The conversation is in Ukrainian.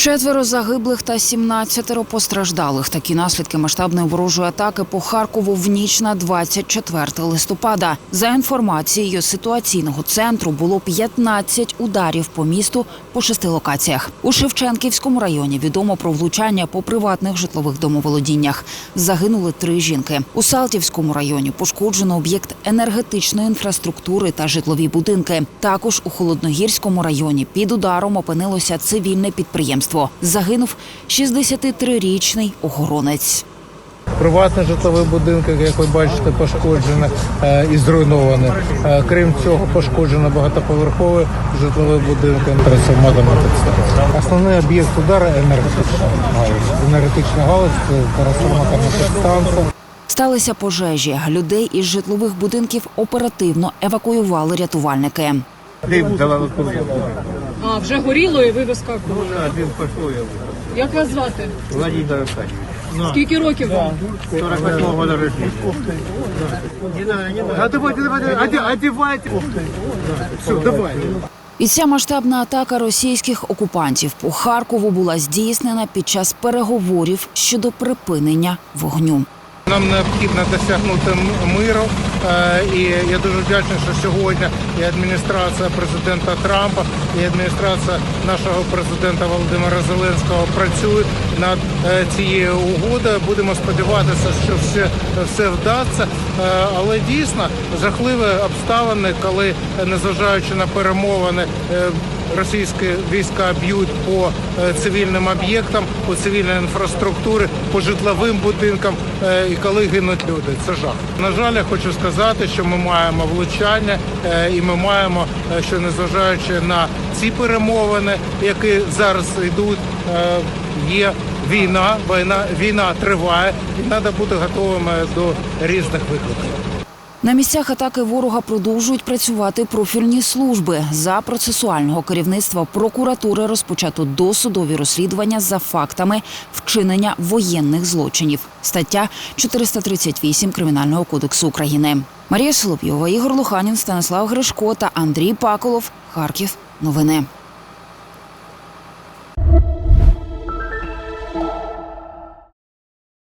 Четверо загиблих та 17 постраждалих. Такі наслідки масштабної ворожої атаки по Харкову в ніч на 24 листопада. За інформацією ситуаційного центру було 15 ударів по місту по шести локаціях. У Шевченківському районі відомо про влучання по приватних житлових домоволодіннях. Загинули три жінки. У Салтівському районі пошкоджено об'єкт енергетичної інфраструктури та житлові будинки. Також у Холодногірському районі під ударом опинилося цивільне підприємство. Загинув 63-річний охоронець. Приватні житлові будинки, як ви бачите, пошкоджені е, і зруйновані. Е, Крім цього, пошкоджено багатоповерхові житлові будинки трансформаторна підстанція. Основний об'єкт удару енергетична галузь. Енергетична галузь це трансформаторна підстанція. Сталися пожежі. Людей із житлових будинків оперативно евакуювали рятувальники. Дим. А, вже горіло і ви вискакували. Дим пішло я. Як вас звати? Владимир Аркадьевич. Скільки років вам? 48 года рождения. Не надо, не надо. А давайте, давайте, оде- одевайте. Все, давай. І ця масштабна атака російських окупантів по Харкову була здійснена під час переговорів щодо припинення вогню. Нам необхідно досягнути миру. Е, І я дуже вдячний, що сьогодні і адміністрація президента Трампа, і адміністрація нашого президента Володимира Зеленського працюють над е, цією угодою. Будемо сподіватися, що все, все вдасться. Е, Але дійсно жахливі обставини, коли незважаючи на перемовини. Російські війська б'ють по е, цивільним об'єктам, по цивільній інфраструктурі, по житловим будинкам, е, і коли гинуть люди. Це жах. На жаль, я хочу сказати, що ми маємо влучання, е, і ми маємо, що незважаючи на ці перемовини, які зараз йдуть, є війна, війна, війна триває, і треба бути готовими до різних викликів. На місцях атаки ворога продовжують працювати профільні служби. За процесуального керівництва прокуратури розпочато досудові розслідування за фактами вчинення воєнних злочинів. Стаття 438 Кримінального кодексу України. Марія Соловйова, Ігор Луханін, Станислав Гришко та Андрій Паколов. Харків. Новини.